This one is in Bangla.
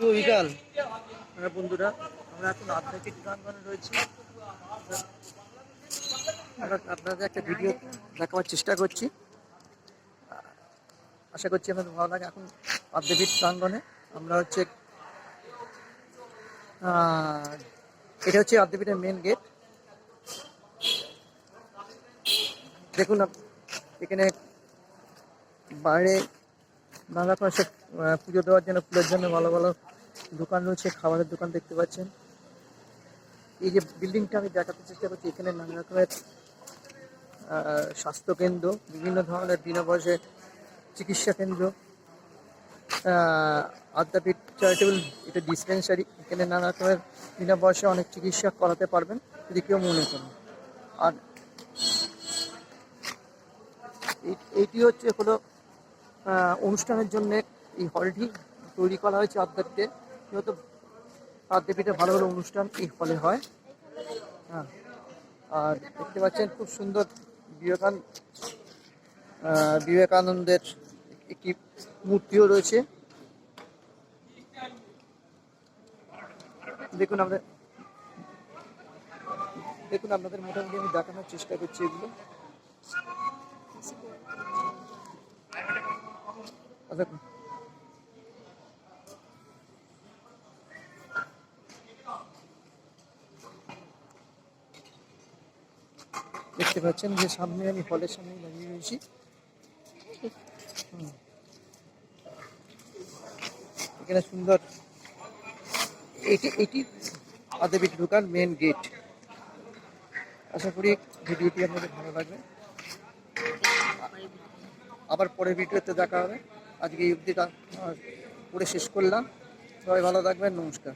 শুভ বিকাল। হ্যাঁ বন্ধুরা, আমরা এখন আধ্যাত্মিক প্রাঙ্গনে রয়েছি। আমরা আপনাদের একটা ভিডিও দেখাবার চেষ্টা করছি। আশা করছি আপনাদের ভালো লাগে। এখন আধ্যাত্মিক প্রাঙ্গনে আমরা হচ্ছে এটা হচ্ছে আদ্যাপীঠের মেন গেট দেখুন, এখানে বাইরে নানা আহ, পুজো দেওয়ার জন্য ফুলের জন্য ভালো ভালো দোকান রয়েছে খাবারের দোকান দেখতে পাচ্ছেন। এই যে বিল্ডিংটা আমি দেখাতে চেষ্টা করছি এখানে নানা রকমের স্বাস্থ্যকেন্দ্র বিভিন্ন ধরনের বিনা পয়সে চিকিৎসা কেন্দ্র আদ্যাপীঠ চ্যারিটেবল এটা ডিসপেন্সারি এখানে নানা রকমের বিনা বয়সে অনেক চিকিৎসা করাতে পারবেন যদি কেউ মনে করেন। আর এই- এইটি হচ্ছে হলো অনুষ্ঠানের জন্য এই হলটি তৈরি করা হয়েছে আদ্যাপীঠে। যেহেতু আদ্যাপীঠে ভালো ভালো অনুষ্ঠান এই হলে হয়। হ্যাঁ। আর দেখতে পাচ্ছেন খুব সুন্দর বিবেকান বিবেকানন্দের একটি মূর্তিও রয়েছে। দেখুন আমাদের দেখুন আপনাদের মোটামুটি আমি দেখানোর চেষ্টা করছি এগুলো। আচ্ছা দেখতে পাচ্ছেন যে সামনে আমি হলের সামনে দাঁড়িয়ে রয়েছি। এখানে সুন্দর। এটি এটি আদেবিট ঢোকার মেন গেট আশা করি ভিডিওটি আপনাদের ভালো লাগবে। আবার পরের ভিডিওতে দেখা হবে। আজকে এই অবধিটা শেষ করলাম। সবাই ভালো থাকবেন নমস্কার।